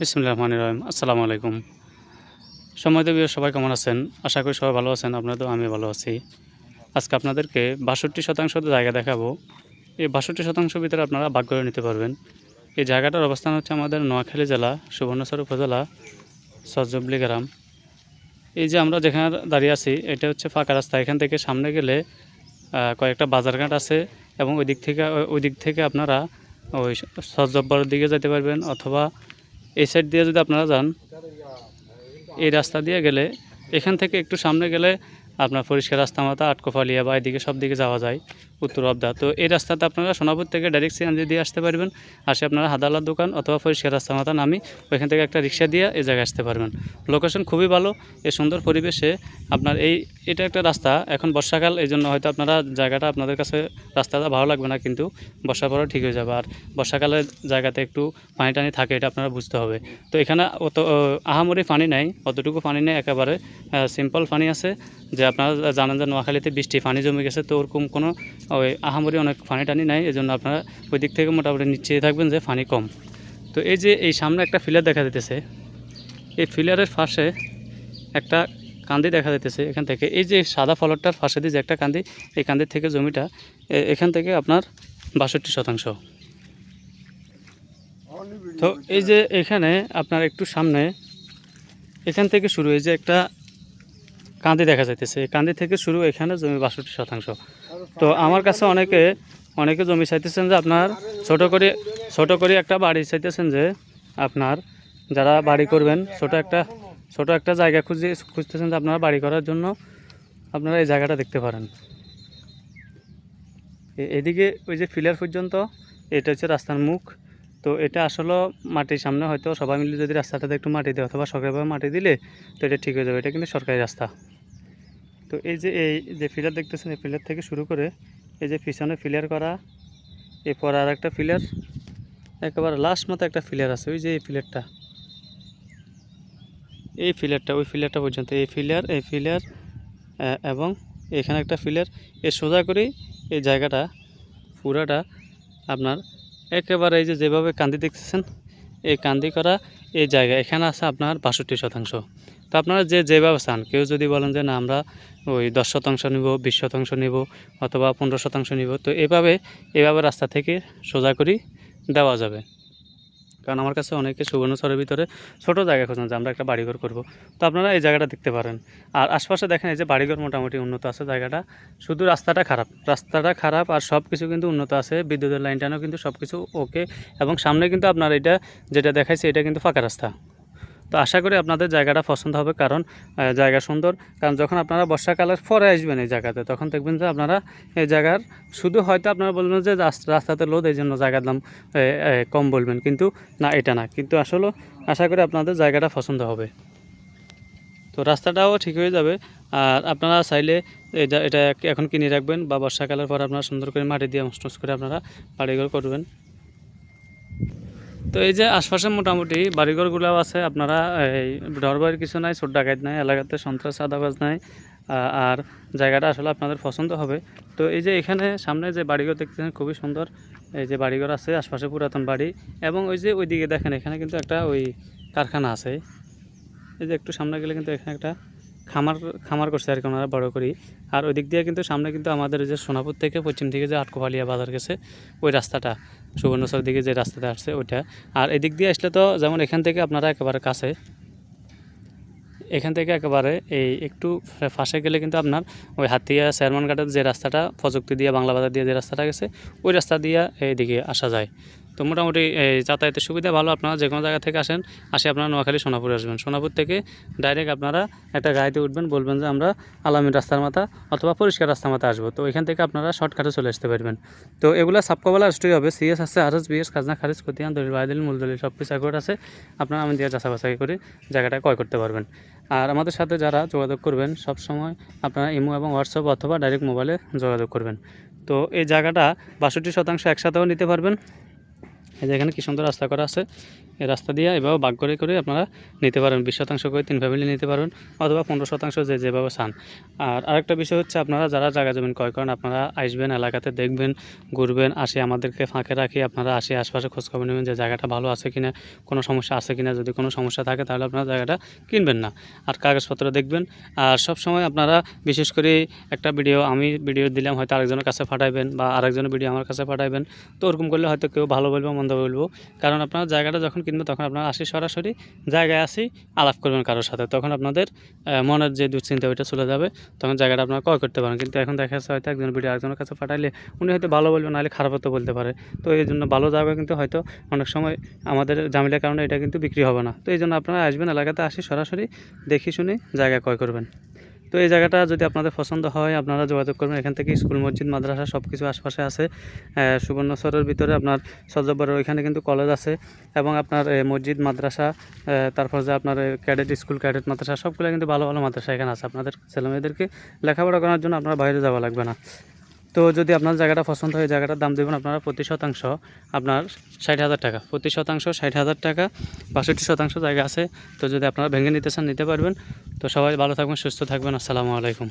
বিসমুল্লাহ রহমান রহিম। আসসালামু আলাইকুম। সময়ত বিয়ে সবাই কেমন আছেন? আশা করি সবাই ভালো আছেন আপনাদের আমি ভালো আছি। আজকে আপনাদেরকে বাষট্টি শতাংশ জায়গা দেখাবো, এই বাষট্টি শতাংশ ভিতরে আপনারা ভাগ করে নিতে পারবেন। এই জায়গাটার অবস্থান হচ্ছে আমাদের নোয়াখালী জেলা সুবর্ণচর উপজেলা, সজবলি গ্রাম। এই যে আমরা যেখানে দাঁড়িয়ে আছি, এটা হচ্ছে ফাঁকা রাস্তা। এখান থেকে সামনে গেলে কয়েকটা বাজারঘাট আছে এবং ওই দিক থেকে, ওই দিক থেকে আপনারা ওই সজব্বরের দিকে যেতে পারবেন অথবা এই সাইড দিয়ে যদি আপনারা যান, এই রাস্তা দিয়ে গেলে এখান থেকে একটু সামনে গেলে আপনার পরিষ্কার রাস্তা মাথা আটকোফালিয়া বা এদিকে সব দিকে যাওয়া যায়। উত্তর অবদা তো এই রাস্তাতে আপনারা সোনাপুর থেকে ডাইরেক্ট সিএনজি দিয়ে আসতে পারবেন। আসে আপনারা হাদালার দোকান অথবা পরিষ্কার রাস্তা মাথা নামি ওইখান থেকে একটা রিক্সা দিয়ে এই জায়গায় আসতে পারবেন। লোকেশন খুবই ভালো, এই সুন্দর পরিবেশে আপনার এই, এটা একটা রাস্তা। এখন বর্ষাকাল এই জন্য হয়তো আপনারা জায়গাটা আপনাদের কাছে, রাস্তাটা ভালো লাগবে না কিন্তু বর্ষা পরেও ঠিক হয়ে যাবে। আর বর্ষাকালের জায়গাতে একটু পানি টানি থাকে, এটা আপনারা বুঝতে হবে। তো এখানে অত আহামরি পানি নাই, অতটুকু পানি নেই, একেবারে সিম্পল পানি আছে। যে আপনারা জানেন যে নোয়াখালীতে বৃষ্টি, পানি জমে গেছে, তো ওরকম কোনো ওই আহামরি অনেক পানি টানি নাই এই জন্য আপনারা ওই দিক থেকে মোটামুটি নিশ্চিত থাকবেন যে পানি কম। তো এই যে এই সামনে একটা ফিলার দেখা দিতেছে, এই ফিলারের পাশে একটা কান্দি দেখা যাইতেছে এখান থেকে। এই যে সাদা ফলকটার পাশে দিয়ে যে একটা কান্দি, এই কান্দির থেকে জমিটা এখান থেকে আপনার বাষট্টি শতাংশ। তো এই যে এখানে আপনার একটু সামনে, এখান থেকে শুরু এই যে একটা কান্দি দেখা যাইতেছে। কান্দি থেকে শুরু এখানে জমি বাষট্টি শতাংশ। তো আমার কাছে অনেকে অনেকে জমি চাইতেছেন যে আপনার ছোট করে ছোট করে একটা বাড়ি চাইতেছেন যে আপনার যারা বাড়ি করবেন, ছোট একটা ছোট একটা জায়গা খুঁজে, খুঁজতেছেন যে আপনারা বাড়ি করার জন্য আপনারা এই জায়গাটা দেখতে পারেন। এদিকে ওই যে ফিলার পর্যন্ত, এটা হচ্ছে রাস্তার মুখ। তো এটা আসলে মাটির সামনে হয়তো সবাই মিলে যদি রাস্তাটাতে একটু মাটি দেয় অথবা সরকারিভাবে মাটি দিলে তো এটা ঠিক হয়ে যাবে। এটা কিন্তু সরকারি রাস্তা। তো এই যে এই যে ফিলার দেখতেছেন, এই ফিলার থেকে শুরু করে এই যে পিছনে ফিলার করা, এরপর আর একটা ফিলার একেবারে লাস্ট মতো একটা ফিলার আছে, ওই যে এই ফিলারটা এই ফিলারটা ওই ফিলারটা পর্যন্ত, এই ফিলার এই ফিলার এবং এখানে একটা ফিলার এ সোজা করেই এই জায়গাটা, পুরাটা আপনার একেবারে এই যে যেভাবে কান্দি দেখতেছেন এই কান্দি করা এই জায়গা। এখানে আছে আপনার বাষট্টি শতাংশ। তো আপনারা যে যেভাবে চান, কেউ যদি বলেন যে না, আমরা ওই দশ শতাংশ নিব, বিশ শতাংশ নিব অথবা পনেরো শতাংশ নিব, তো এভাবে এভাবে রাস্তা থেকে সোজা করি দেওয়া যাবে। কারণ আমার কাছে অনেকে সুবর্ণচরের ভিতরে ছোটো জায়গা খোঁজেন যে আমরা একটা বাড়িঘর করব। তো আপনারা এই জায়গাটা দেখতে পারেন। আর আশপাশে দেখেন এই যে বাড়িঘর মোটামুটি উন্নত আছে জায়গাটা। শুধু রাস্তাটা খারাপ। রাস্তাটা খারাপ আর সব কিছু কিন্তু উন্নত আছে। বিদ্যুতের লাইন টানও কিন্তু সব কিছু ওকে। এবং সামনে কিন্তু আপনার এটা যেটা দেখাইছে, এটা কিন্তু ফাঁকা রাস্তা। তো আশা করি আপনাদের জায়গাটা পছন্দ হবে, কারণ জায়গা সুন্দর। কারণ যখন আপনারা বর্ষাকালের পরে আসবেন এই জায়গাতে, তখন দেখবেন যে আপনারা এই জায়গার, শুধু হয়তো আপনারা বলবেন যে রাস- রাস্তাতে লোদ এই জন্য জায়গার দাম কম বলবেন, কিন্তু না, এটা না। কিন্তু আসলে আশা করি আপনাদের জায়গাটা পছন্দ হবে। তো রাস্তাটাও ঠিক হয়ে যাবে। আর আপনারা চাইলে এটা এখন কিনে রাখবেন বা বর্ষাকালের পর আপনারা সুন্দর করে মাটি দিয়ে মস্টস করে আপনারা বাড়িঘর করবেন। তো এই যে আশপাশে মোটামুটি বাড়িঘরগুলোও আছে, আপনারা, এই ডর ভয়ের কিছু নাই, ছোট ডাকাত নাই, এলাকাতে সন্ত্রাস আদাবাজ নাই আর জায়গাটা আসলে আপনাদের পছন্দ হবে। তো এই যে এখানে সামনে যে বাড়িঘর দেখতেছেন, খুবই সুন্দর, এই যে বাড়িঘর আছে, আশপাশে পুরাতন বাড়ি এবং ওই যে ওইদিকে দেখেন, এখানে কিন্তু একটা ওই কারখানা আছে। এই যে একটু সামনে গেলে কিন্তু এখানে একটা খামার খামার করছে আর কি ওনারা, বড় করি আর ওই দিক দিয়ে কিন্তু সামনে কিন্তু আমাদের যে সোনাপুর থেকে পশ্চিম থেকে যে আটকোপালিয়া বাজার গেছে, ওই রাস্তাটা সুবর্ণচর দিকে যে রাস্তাটা আসছে ওইটা। আর এদিক দিয়ে আসলে তো যেমন এখান থেকে আপনারা একেবারে কাছে, এখান থেকে একেবারে এই একটু ফাঁসে গেলে কিন্তু আপনার ওই হাতিয়া চেয়ারম্যান ঘাটের যে রাস্তাটা, প্রযুক্তি দিয়ে বাংলা বাজার দিয়ে যে রাস্তাটা গেছে, ওই রাস্তা দিয়ে এইদিকে আসা যায়। তো মোটামুটি যাতায়াতের সুবিধা ভালো। আপনারা যে কোনো জায়গা থেকে আসেন, আসে আপনারা নোয়াখালী, সোনাপুরে আসবেন। সোনাপুর থেকে ডাইরেক্ট আপনারা একটা গাড়িতে উঠবেন, বলবেন যে আমরা আলামিন রাস্তার মাথা অথবা পরিষ্কার রাস্তার মাথা আসব। তো এখান থেকে আপনারা শর্টকাটে চলে আসতে পারবেন। তো এগুলো সাবকবালা স্টোরি হবে। সিএস আছে আর এস বিএস, খাজনা, খারিজ, খতিয়ান, দলিল, বায়দলিল মূল দলিল সব কিছু একট আছে। আপনারা আমি দিয়ে যাচা বাছাই করে জায়গাটা ক্রয় করতে পারবেন। আর আমাদের সাথে যারা যোগাযোগ করবেন সব সময় আপনারা ইমো এবং হোয়াটসঅ্যাপ অথবা ডাইরেক্ট মোবাইলে যোগাযোগ করবেন। তো এই জায়গাটা বাষট্টি শতাংশ একসাথেও নিতে পারবেন। এই যে এখানে কি সুন্দর রাস্তা করা আছে। রাস্তা দিয়ে এভাবে ভাগ করে করে আপনারা নিতে পারেন, বিশ শতাংশ করে তিন ফ্যামিলি নিতে পারেন অথবা পনেরো শতাংশ যে যেভাবে চান। আর আরেকটা বিষয় হচ্ছে আপনারা যারা জায়গা জমিন ক্রয় করেন, আপনারা আসবেন, এলাকাতে দেখবেন, ঘুরবেন, আসে আমাদেরকে ফাঁকে রাখি, আপনারা আসে আশপাশে খোঁজখবর নেবেন যে জায়গাটা ভালো আছে কিনা, কোনো সমস্যা আছে কিনা, যদি কোনো সমস্যা থাকে তাহলে আপনারা জায়গাটা কিনবেন না। আর কাগজপত্র দেখবেন। আর সব সময় আপনারা বিশেষ করে একটা ভিডিও আমি ভিডিও দিলাম, হয়তো আরেকজনের কাছে পাঠাইবেন বা আরেকজনের ভিডিও আমার কাছে পাঠাইবেন, তো ওরকম করলে হয়তো কেউ ভালো বলব, মন্দ বলব। কারণ আপনারা জায়গাটা যখন কিনবেন তখন আপনারা আসি সরাসরি, জায়গায় আসি আলাপ করবেন কারোর সাথে। তখন আপনাদের মনের যে দুশ্চিন্তা, ওইটা চলে যাবে। তখন জায়গাটা আপনারা ক্রয় করতে পারেন। কিন্তু এখন দেখা যাচ্ছে হয়তো একজন ভিডিও আরেকজনের কাছে পাঠাইলে উনি হয়তো ভালো বলবেন নাহলে খারাপ তো বলতে পারে। তো এই জন্য ভালো জায়গা কিন্তু হয়তো অনেক সময় আমাদের জামিলার কারণে এটা কিন্তু বিক্রি হবে না। তো এই জন্য আপনারা আসবেন, এলাকাতে আসি সরাসরি, দেখি শুনে জায়গা ক্রয় করবেন। তো এই জায়গাটা যদি আপনাদের পছন্দ হয়, আপনারা যোগাযোগ করবেন। এখান থেকে স্কুল, মসজিদ, মাদ্রাসা সব কিছু আশপাশে আছে। সুবর্ণচরের ভিতরে আপনার সজ্জবরের ওইখানে কিন্তু কলেজ আছে এবং আপনার মসজিদ, মাদ্রাসা তারপর যে আপনার ক্যাডেট স্কুল ক্যাডেট মাদ্রাসা, সবগুলো কিন্তু ভালো ভালো মাদ্রাসা এখানে আছে। আপনাদের ছেলেমেয়েদেরকে লেখাপড়া করার জন্য আপনার বাইরে যাওয়া লাগবে না। তো যদি আপনার জায়গাটা পছন্দ হয়, জায়গাটার দাম দেবেন আপনারা প্রতি শতাংশ। আপনার ষাট হাজার টাকা। প্রতি শতাংশ ষাট হাজার টাকা, বাষট্টি শতাংশ জায়গা আছে। তো যদি আপনারা ভেঙে নিতে চান, নিতে পারবেন। তো সবাই ভালো থাকবেন, সুস্থ থাকবেন। আসসালামু আলাইকুম।